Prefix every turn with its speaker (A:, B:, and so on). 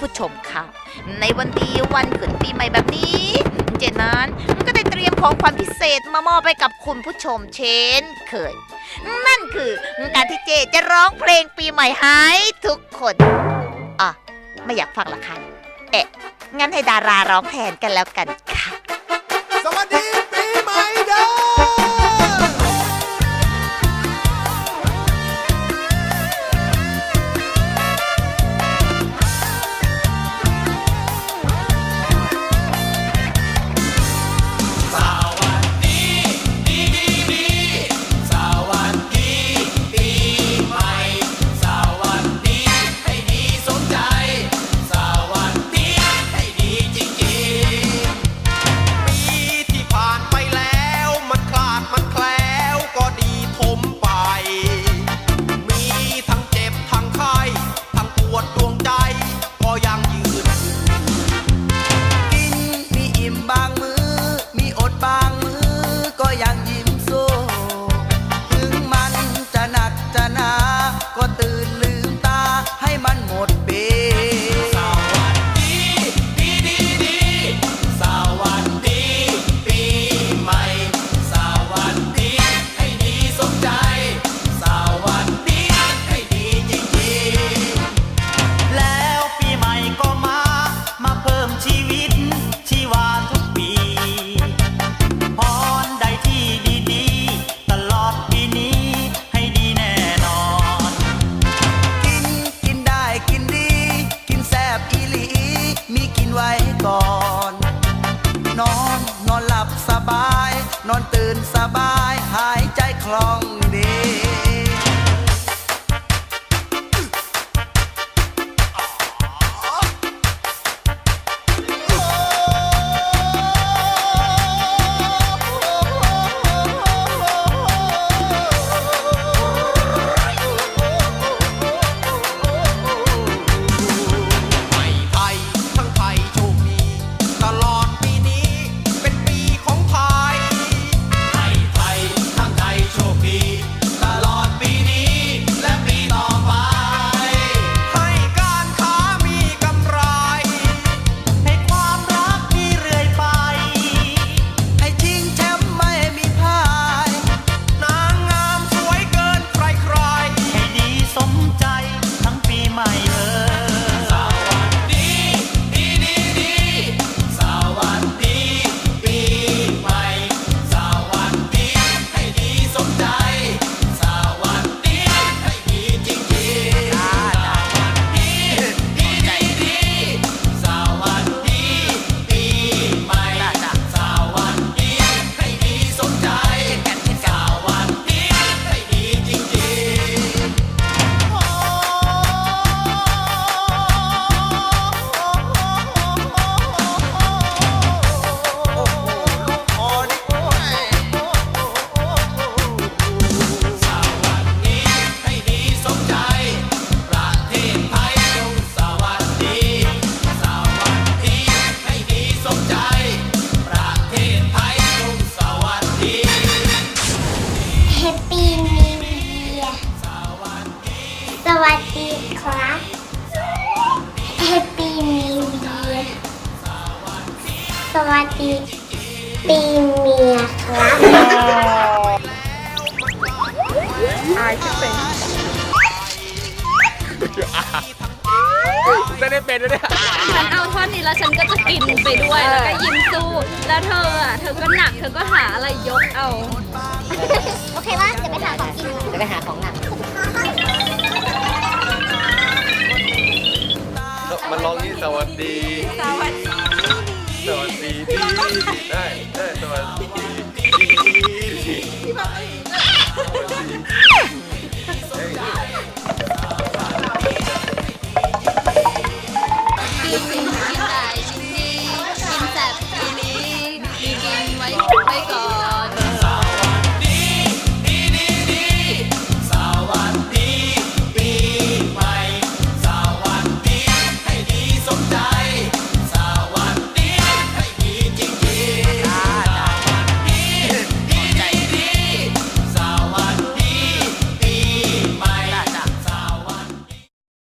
A: ผู้ชมค่ะ ในวันดีวันขึ้นปีใหม่แบบนี้ เจนนั้นก็ได้เตรียมของขวัญพิเศษมามอบไปกับคุณผู้ชมเช่นเคย นั่นคือการที่เจจะร้องเพลงปีใหม่ให้ทุกคนอะไม่อยากฟังละคะเอ๊ะงั้นให้ดาราร้องแทนกันแล้วกันค่ะ
B: น
C: อนตื่น
B: ส
C: บายหายใจคล่อง
B: ปปี้นิ
C: วเยีย
B: ร์
C: ส
B: วัสดี
D: ครับแฮปปี้นิวเยียร์สวัสดีปีเมียครับ
E: จะได้เป็นด้วยเนี่ย
F: ฉันเอาท่อนนี้แล้วฉันก็จะกินไปด้วยแล้วก็ยิ้มสู้ แล้วเธออะ เธอก็หนัก เธอก็หาอะไรยกเอา
D: โอเคว่าจะ
A: หาของหนัก
E: มันร้องนี่สวัสดี
F: สวัสดี
E: สวัสดีดีได้ได้สวัสดีดีดี